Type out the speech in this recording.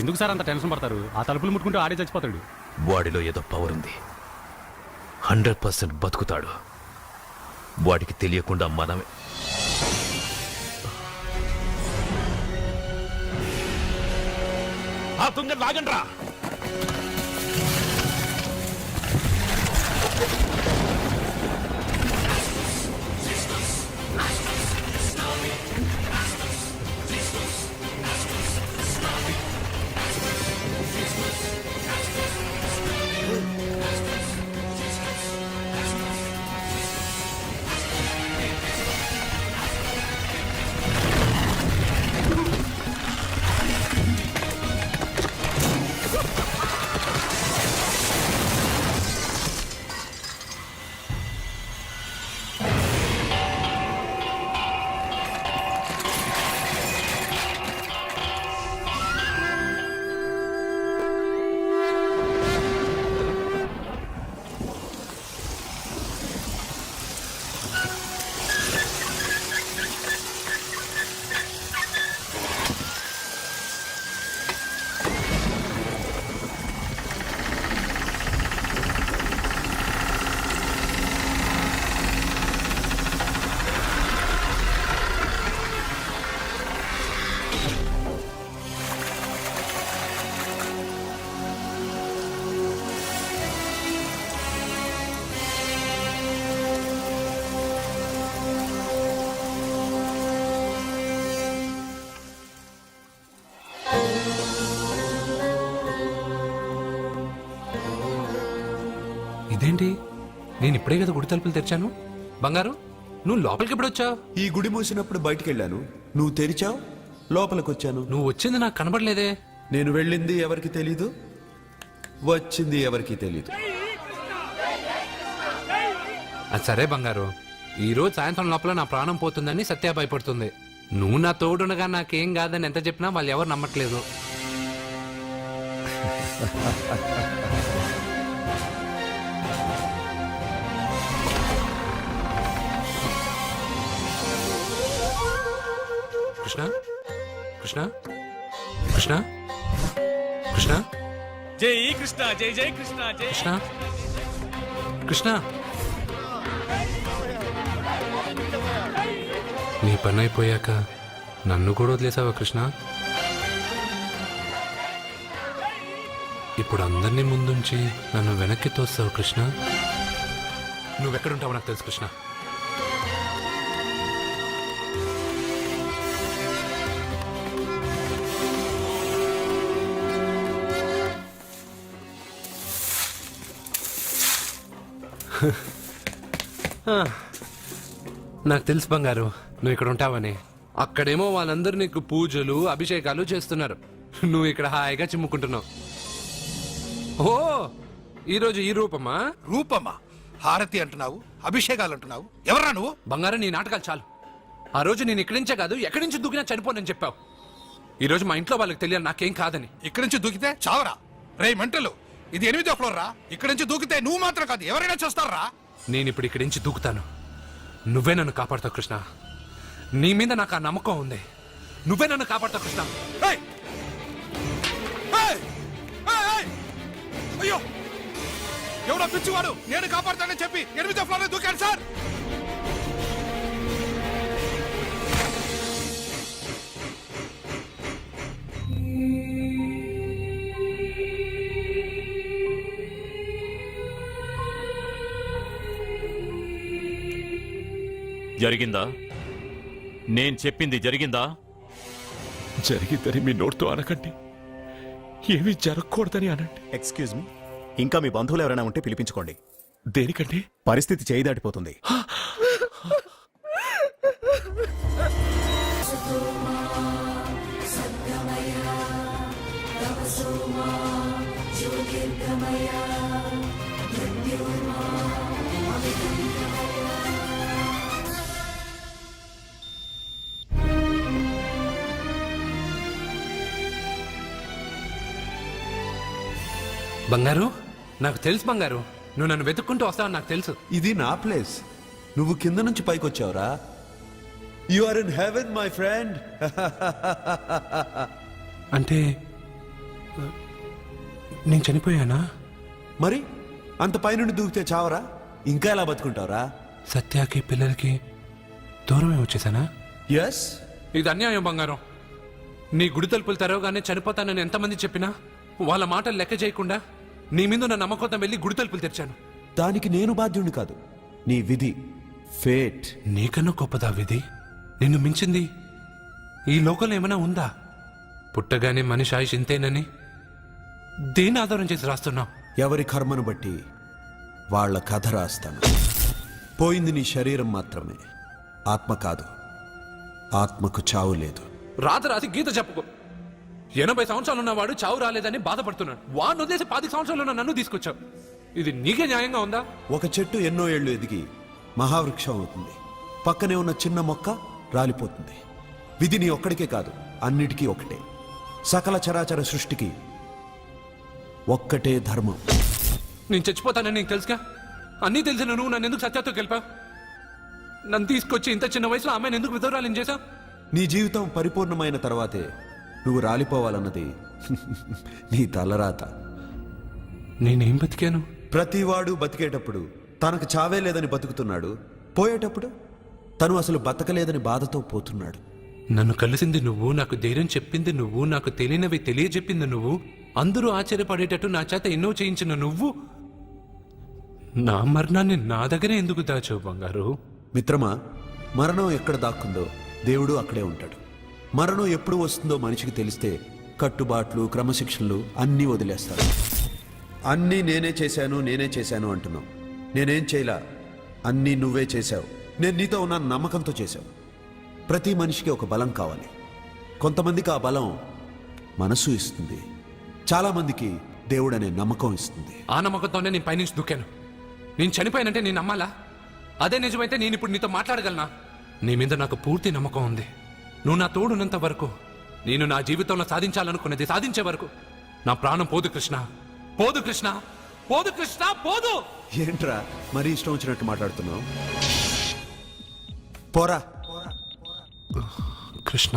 ఎందుకు సార్ అంత టెన్షన్ పడతారు? ఆ తలుపులు ముట్టుకుంటూ ఆడే చచ్చిపోతాడు. వాడిలో ఏదో పవర్ ఉంది. హండ్రెడ్ పర్సెంట్ బతుకుతాడు. వాడికి తెలియకుండా మనమే ఆ తుంగ లాగండ్రా ఇదేంటి? నేను ఇప్పుడే కదా గుడి తలుపులు తెరిచాను. బంగారు నువ్వు లోపలికి ఎప్పుడు వచ్చావు? ఈ గుడి మూసినప్పుడు బయటికి వెళ్ళాను నువ్వు తెరిచావు? లోపలికి వచ్చాను నువ్వు వచ్చింది నాకు కనబడలేదే. నేను వెళ్ళింది ఎవరికి తెలీదు? వచ్చింది ఎవరికి తెలీదు? అది సరే బంగారు. ఈ రోజు సాయంత్రం లోపల నా ప్రాణం పోతుందని సత్య భయపడుతుంది. నువ్వు నా తోడునగా నాకేం కాదని ఎంత చెప్పినా వాళ్ళు ఎవరు నమ్మట్లేదు. కృష్ణ? కృష్ణ? కృష్ణ? కృష్ణ? జై కృష్ణ జై జై కృష్ణ జై. కృష్ణ? కృష్ణ? నీ పని అయిపోయాక నన్ను కూడా వదిలేసావా కృష్ణ? ఇప్పుడు అందరినీ ముందుంచి నన్ను వెనక్కి తోస్తావు కృష్ణ? నువ్వెక్కడుంటావో నాకు తెలుసు కృష్ణ. నాకు తెలుసు బంగారు నువ్వు ఇక్కడ ఉంటావని. అక్కడేమో వాళ్ళందరూ నీకు పూజలు అభిషేకాలు చేస్తున్నారు. నువ్వు ఇక్కడ హాయిగా చిమ్ముకుంటున్నావు. ఓ ఈరోజు ఈ రూపమా? రూపమా? హారతి అంటున్నావు అభిషేకాలు అంటున్నావు. ఎవరా నువ్వు? బంగారం నీ నాటకాలు చాలు. ఆ రోజు నేను ఇక్కడి నుంచే కాదు ఎక్కడి నుంచి దూకినా చనిపోనని చెప్పావు. ఈ రోజు మా ఇంట్లో వాళ్ళకి తెలియాలి నాకేం కాదని. ఇక్కడి నుంచి దూకితే చావరా? రే మెంటలు. ఇది ఎనిమిదో ఫ్లోర్ రా. ఇక్కడి నుంచి దూకితే నువ్వు మాత్రం కాదు ఎవరైనా చేస్తారా? నేను ఇప్పుడు ఇక్కడి నుంచి దూకుతాను. నువ్వే నన్ను కాపాడతావు కృష్ణ. నీ మీద నాకు ఆ నమ్మకం ఉంది. నువ్వే నన్ను కాపాడతావు కృష్ణ! అయ్యో! ఎవడో పిచ్చివాడు నేను కాపాడతానని చెప్పి ఎనిమిదో ఫ్లోర్ దూకాను సార్! జరిగిందా? నేను చెప్పింది జరిగిందా? జరిగిందని మీ నోటితో అనకండి. ఏమీ జరగకూడదని అనండి. ఎక్స్క్యూజ్ మీ ఇంకా మీ బంధువులు ఎవరైనా ఉంటే పిలిపించుకోండి. దేనికండి? పరిస్థితి చేయి దాటిపోతుంది బంగారు? నాకు తెలుసు బంగారు. నువ్వు నన్ను వెతుక్కుంటూ వస్తావని నాకు తెలుసు. ఇది నా ప్లేస్. నువ్వు కింద నుంచి పైకి వచ్చావురా. You are in heaven my friend అంటే నేను చనిపోయానా? మరి అంత పైనుండి దూకితే చావరా? ఇంకా ఎలా బతుకుంటావరా? సత్యాకి పిల్లలకి దూరమే వచ్చేసానా? ఎస్ ఇది అన్యాయం బంగారం. నీ గుడి తలుపులు తెరవగానే చనిపోతానని ఎంతమంది చెప్పినా వాళ్ళ మాటలు లెక్క చేయకుండా నీ మీద ఉన్న నమ్మకంతో వెళ్ళి గుడి తలుపులు తెరిచాను. దానికి నేను బాధ్యుడిని కాదు. నీ విధి ఫేట్. నీకన్నా గొప్పదా విధి? నిన్ను మించింది ఈ లోకంలో ఏమైనా ఉందా? పుట్టగానే మనిషి ఆయుష్ ఇంతేనని దేని ఆధారం చేసి రాస్తున్నావు? ఎవరి కర్మను బట్టి వాళ్ళ కథ రాస్తాను. పోయింది నీ శరీరం మాత్రమే. ఆత్మ కాదు. ఆత్మకు చావు లేదు. రాత రాసి గీత చెప్పుకో. ఎనభై సంవత్సరాలు ఉన్నవాడు చావు రాలేదని బాధపడుతున్నాడు. వాడిని వదిలేసి పాతి సంవత్సరాలు ఉన్న నన్ను తీసుకొచ్చావు. ఇది నీకే న్యాయంగా ఉందా? ఒక చెట్టు ఎన్నో ఏళ్ళు ఎదిగి మహావృక్షం అవుతుంది. పక్కనే ఉన్న చిన్న మొక్క రాలిపోతుంది. విధి నీ ఒక్కడికే కాదు అన్నిటికీ ఒకటే. సకల చరాచర సృష్టికి ఒక్కటే ధర్మం. నేను చచ్చిపోతానని నీకు తెలుసుగా? అన్నీ తెలిసిన నువ్వు నన్ను ఎందుకు సత్యాతో గెలిపా నన్ను తీసుకొచ్చి ఇంత చిన్న వయసులో అమ్మాయిని ఎందుకు విధవరాలు చేశా నీ జీవితం పరిపూర్ణమైన తర్వాతే నువ్వు రాలిపోవాలన్నది నీ తలరాత. నేనేం బతికాను? ప్రతివాడు బతికేటప్పుడు తనకు చావే లేదని బతుకుతున్నాడు. పోయేటప్పుడు తను అసలు బతకలేదని బాధతో పోతున్నాడు. నన్ను కలిసింది నువ్వు నాకు ధైర్యం చెప్పింది నువ్వు నాకు తెలియనివి తెలియజెప్పింది నువ్వు అందరూ ఆశ్చర్యపడేటట్టు నా చేత ఎన్నో చేయించిన నువ్వు. నా మరణాన్ని నా దగ్గరే ఎందుకు దాచావు బంగారు? మిత్రమా మరణం ఎక్కడ దాక్కుందో దేవుడు అక్కడే ఉంటాడు. మరణం ఎప్పుడు వస్తుందో మనిషికి తెలిస్తే కట్టుబాట్లు క్రమశిక్షణలు అన్నీ వదిలేస్తారు. అన్నీ నేనే చేశాను నేనే చేశాను అంటున్నావు. నేనేం చేయలా? అన్నీ నువ్వే చేశావు. నేను నీతో ఉన్న నమ్మకంతో చేశావు. ప్రతి మనిషికి ఒక బలం కావాలి. కొంతమందికి ఆ బలం మనసు ఇస్తుంది. చాలామందికి దేవుడు అనే నమ్మకం ఇస్తుంది. ఆ నమ్మకంతోనే నేను పైనుంచి దూకాను. నేను చనిపోయానంటే నేను నమ్మాలా? అదే నిజమైతే నేను ఇప్పుడు నీతో మాట్లాడగలనా? నీ మీద నాకు పూర్తి నమ్మకం ఉంది. నువ్వు నా తోడున్నంత వరకు నేను నా జీవితంలో సాధించాలనుకున్నది సాధించే వరకు నా ప్రాణం పోదు కృష్ణ. పోదు కృష్ణ. పోదు కృష్ణ పోదు! ఏంట్రా మరీ ఇష్టం వచ్చినట్టు మాట్లాడుతున్నావు? పోరా. కృష్ణ.